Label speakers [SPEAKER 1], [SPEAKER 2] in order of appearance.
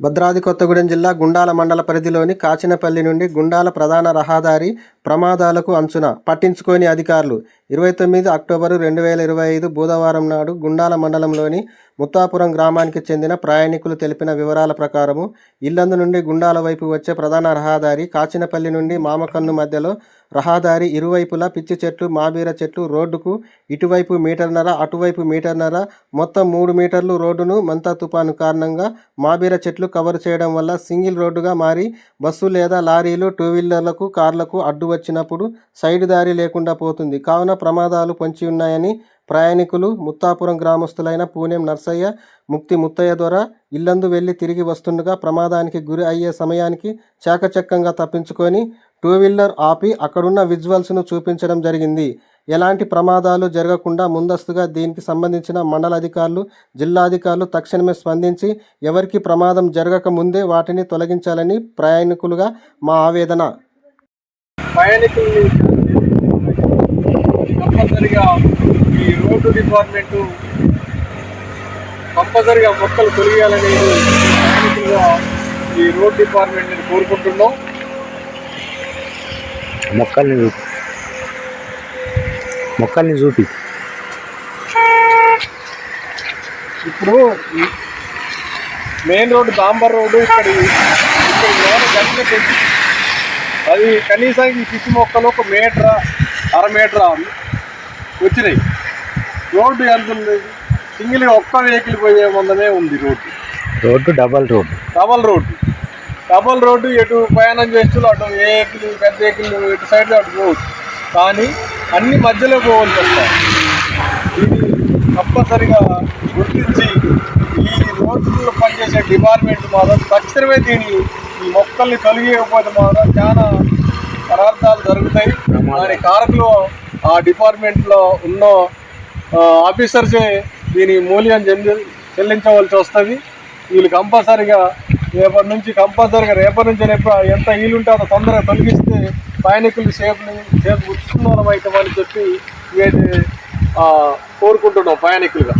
[SPEAKER 1] భద్రాద్రి కొత్తగూడెం జిల్లా గుండాల మండల పరిధిలోని కాచినపల్లి నుండి గుండాల ప్రధాన రహదారి ప్రమాదాలకు అంచున పట్టించుకోని అధికారులు ఇరవై తొమ్మిది అక్టోబరు రెండు వేల ఇరవై ఐదు బుధవారం నాడు గుండాల మండలంలోని ముత్తాపురం గ్రామానికి చెందిన ప్రయాణికులు తెలిపిన వివరాల ప్రకారము ఇల్లందు నుండి గుండాల వైపు వచ్చే ప్రధాన రహదారి కాచినపల్లి నుండి మామకన్ను మధ్యలో రహదారి ఇరువైపులా పిచ్చి చెట్లు మాబీర చెట్లు రోడ్డుకు ఇటువైపు మీటర్నర అటువైపు మీటర్నర మొత్తం మూడు మీటర్లు రోడ్డును మంతా తుపాను కారణంగా మాబీర చెట్లు కవర్ చేయడం వల్ల సింగిల్ రోడ్డుగా మారి బస్సు లేదా లారీలు టూ వీలర్లకు కార్లకు అడ్డు వచ్చినప్పుడు సైడ్ దారి లేకుండా పోతుంది. కావున ప్రమాదాలు పొంచి ఉన్నాయని ప్రయాణికులు ముత్తాపురం గ్రామస్తులైన పూణెం నర్సయ్య ముక్తి ముత్తయ్య ద్వారా ఇల్లందు వెళ్ళి తిరిగి వస్తుండగా ప్రమాదానికి గురి అయ్యే సమయానికి చాకచక్యంగా తప్పించుకొని టూ వీలర్ ఆపి అక్కడున్న విజువల్స్ను చూపించడం జరిగింది. ఎలాంటి ప్రమాదాలు జరగకుండా ముందస్తుగా దీనికి సంబంధించిన మండల అధికారులు జిల్లాధికారులు తక్షణమే స్పందించి ఎవరికి ప్రమాదం జరగక ముందే వాటిని తొలగించాలని ప్రయాణికులుగా మా ఆవేదన.
[SPEAKER 2] ప్రయాణికుల్ని కంపల్సరిగా ఈ రోడ్డు డిపార్ట్మెంటు కంపల్సరిగా మొక్కలు తొలగియాలనేది ప్రయాణికులుగా ఈ రోడ్ డిపార్ట్మెంట్ని కోరుకుంటున్నాం.
[SPEAKER 3] మొక్కల్ని చూపి. మొక్కల్ని చూపి.
[SPEAKER 2] ఇప్పుడు మెయిన్ రోడ్డు డాంబర్ రోడ్డు ఇక్కడ ఇక్కడ లోన గంటలు పెట్టి అది కనీసం ఈ పిచ్చి మొక్కలు ఒక మీటర్ అర మీటర్ వచ్చినాయి. రోడ్డు ఎంత ఉంది? సింగిల్గా ఒక్క వెహికల్ పోయే మందమే ఉంది road.
[SPEAKER 3] Road double road.
[SPEAKER 2] Double road. Double road ఎటు ప్రయాణం చేస్తూ అటు వెహికల్ పెద్ద వెహికల్ ఇటు సైడ్ అటు పోవచ్చు. కానీ అన్ని మధ్యలో పోవాల్సి వస్తాయి. ఇది కంపల్సరిగా గుర్తించి ఈ రోడ్లలో పనిచేసే డిపార్ట్మెంట్ మాత్రం తక్షణమే దీని ఈ మొక్కల్ని తొలగియకపోతే మాత్రం చాలా పదార్థాలు జరుగుతాయి. దాని కారకులు ఆ డిపార్ట్మెంట్లో ఉన్న ఆఫీసర్సే దీని మూల్యం చెల్లి చెల్లించవలసి వస్తుంది. వీళ్ళు కంపల్సరిగా రేపటి నుంచి కంపల్సరిగా రేపటి నుంచి రేపు ఎంత వీలు ఉంటే అంత తొందరగా తొలగిస్తే ప్రయాణికులు సేఫ్ సేఫ్ ఉత్సుకున్నాం అయితే అని చెప్పి కోరుకుంటున్నాం ప్రయాణికులుగా.